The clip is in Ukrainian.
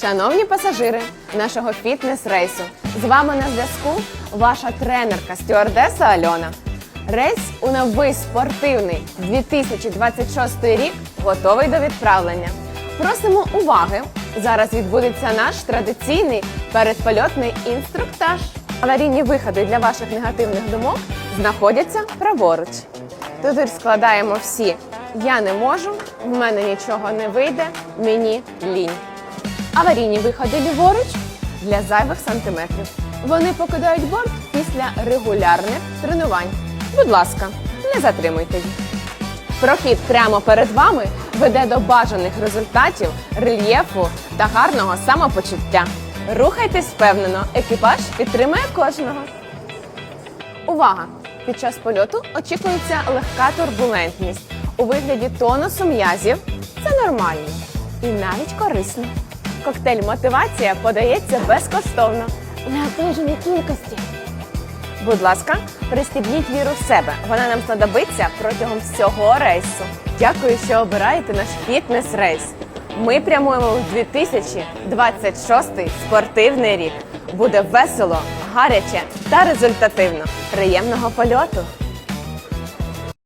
Шановні пасажири нашого фітнес-рейсу, з вами на зв'язку ваша тренерка стюардеса Альона. Рейс у новий спортивний 2026 рік готовий до відправлення. Просимо уваги! Зараз відбудеться наш традиційний передпольотний інструктаж. Аварійні виходи для ваших негативних думок знаходяться праворуч. Тут складаємо всі Я не можу, в мене нічого не вийде, мені лінь. Аварійні виходи ліворуч для зайвих сантиметрів. Вони покидають борт після регулярних тренувань. Будь ласка, не затримуйте їх. Прохід прямо перед вами веде до бажаних результатів, рельєфу та гарного самопочуття. Рухайтесь впевнено, екіпаж підтримує кожного. Увага! Під час польоту очікується легка турбулентність у вигляді тонусу м'язів. Це нормально і навіть корисно. Коктейль мотивація подається безкоштовно на обмеженій кількості. Будь ласка, пристібніть віру в себе. Вона нам знадобиться протягом всього рейсу. Дякую, що обираєте наш фітнес-рейс. Ми прямуємо у 2026 спортивний рік. Буде весело, гаряче та результативно. Приємного польоту!